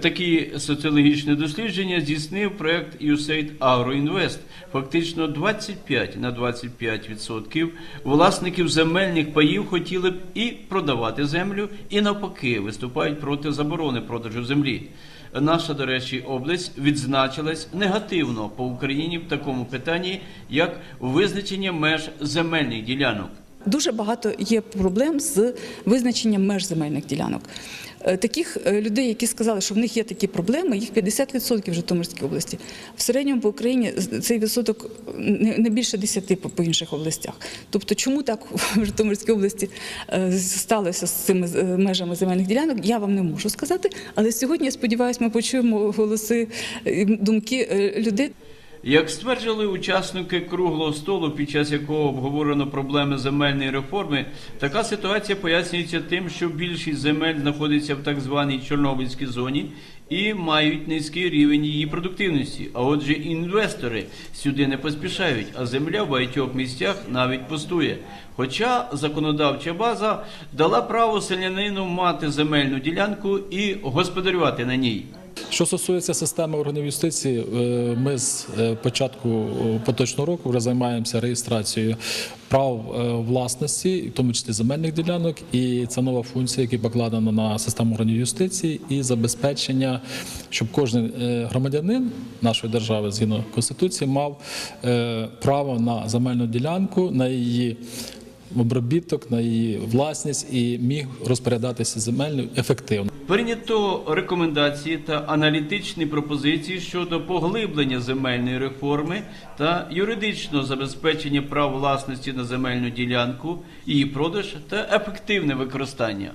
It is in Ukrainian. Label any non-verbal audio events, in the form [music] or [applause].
Такі соціологічні дослідження здійснив проект USAID AgroInvest. Фактично 25 на 25% власників земельних паїв хотіли б і продавати землю, і навпаки виступають проти заборони продажу землі. Наша, до речі, область відзначилась негативно по Україні в такому питанні, як визначення меж земельних ділянок. Дуже багато є проблем з визначенням меж земельних ділянок. Е, Таких е, людей, які сказали, що в них є такі проблеми, їх 50% в Житомирській області. В середньому по Україні цей відсоток не більше 10% по, інших областях. Тобто, чому так [laughs] в Житомирській області е, сталося з цими межами земельних ділянок, я вам не можу сказати. Але сьогодні, я сподіваюся, ми почуємо голоси думки людей. Як стверджували учасники круглого столу, під час якого обговорено проблеми земельної реформи, така ситуація пояснюється тим, що більшість земель знаходиться в так званій Чорнобильській зоні і мають низький рівень її продуктивності. А отже, інвестори сюди не поспішають, а земля в багатьох місцях навіть пустує. Хоча законодавча база дала право селянину мати земельну ділянку і господарювати на ній. Що стосується системи органів юстиції, е, ми з е, початку е, поточного року вже займаємося реєстрацією прав власності, в тому числі земельних ділянок, і це нова функція, яка покладена на систему органів юстиції, і забезпечення, щоб кожен громадянин нашої держави згідно конституції мав право на земельну ділянку, на її обробіток, на її власність і міг розпорядатися земельною ефективно. Прийнято рекомендації та аналітичні пропозиції щодо поглиблення земельної реформи та юридичного забезпечення прав власності на земельну ділянку, її продаж та ефективне використання.